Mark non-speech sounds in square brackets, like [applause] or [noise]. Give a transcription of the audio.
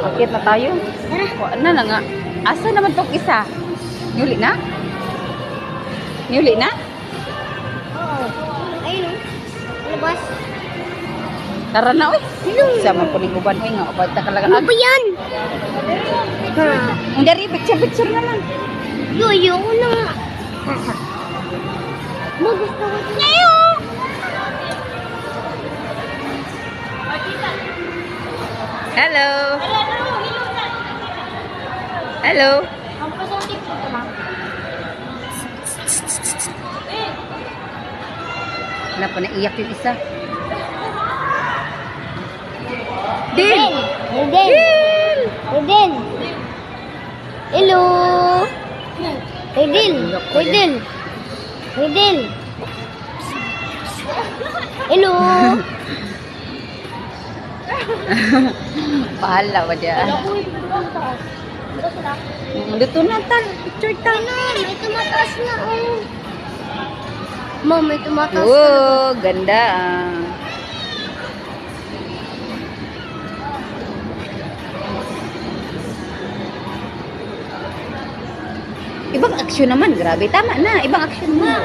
Akit na tayo. Tara. Wa na na nga. Asa naman tong isa? Nyuli na? Nyuli na? Oo. Ayun o. Labas. Tara na, oy. Sa man po ni uban, oy nga. Ubad ta kalaga. Ano ba yan? Ang dari, picture-picture na lang. Yoyo ko na nga. Mo gusto ko sa'yo. Hello. Hello. Na. Wala pa naiyak yung isa. Din. Din! Din. Din. Hello. Din. Din. Din. Hello. [laughs] [laughs] Pahala ba dyan? Dito na tal. Picture tal. Ano, may tumataas na. Oh. Mom, may tumataas na. Oh, ganda ah. Ibang aksyon naman, grabe. Tama na, ibang aksyon na.